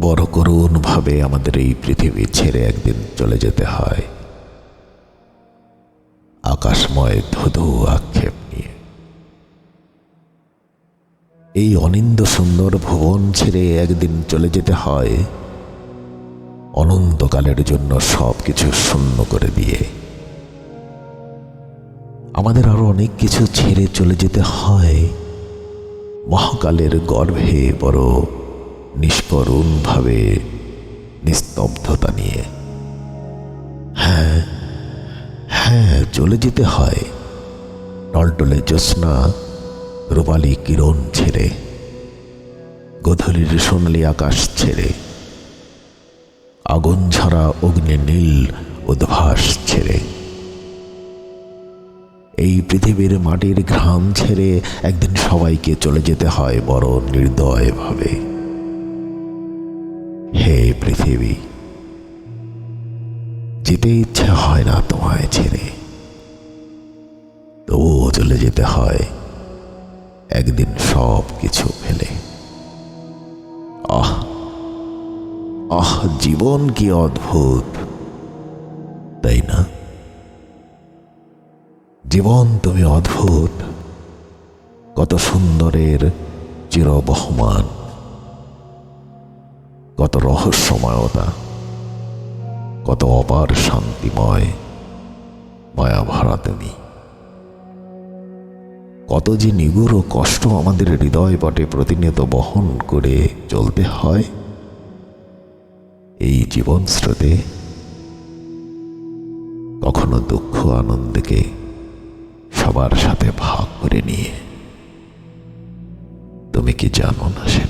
বড় করুণ ভাবে আমাদের এই পৃথিবী ছেড়ে একদিন চলে যেতে হয়। আকাশময় ধুধু আক্ষেপ নিয়ে। এই অনিন্দ সুন্দর ভুবন ছেড়ে একদিন চলে যেতে হয়। অনন্তকালের জন্য সব কিছু শূন্য করে দিয়ে। আমাদের আরও অনেক কিছু ছেড়ে চলে যেতে হয়। মহাকালের গর্ভে বড় নিষ্করুণভাবে নিস্তব্ধতা নিয়ে। হ্যাঁ হ্যাঁ চলে যেতে হয়। টলটলে জ্যোৎস্না রূপালী কিরণ ছেড়ে, গধূলির সোনালি আকাশ ছেড়ে, আগুন ঝরা অগ্নি নীল উদ্ভাস ছেড়ে। এই পৃথিবীর মাটির ঘাম ছেড়ে একদিন সবাইকে চলে যেতে হয় বড় নির্দয়ভাবে হে পৃথিবী। যেতে ইচ্ছে হয় না তোমায় ছেড়ে। তবুও চলে যেতে হয় একদিন সব কিছু ফেলে। আহ আহ, জীবন কি অদ্ভুত। তাই না? জীবন তুমি অদ্ভুত। কত সুন্দরের চিরবহমান। কত রহস্যময়তা, কত অপার শান্তিময় মায়া ভরা তুমি কত যে নিগুড় কষ্ট আমাদের হৃদয় পটে প্রতিনিয়ত বহন করে চলতে হয়, এই জীবন স্রোতে কখনো দুঃখ আনন্দকে সবার সাথে ভাগ করে নিয়ে। তুমি কি জানো না সেটা?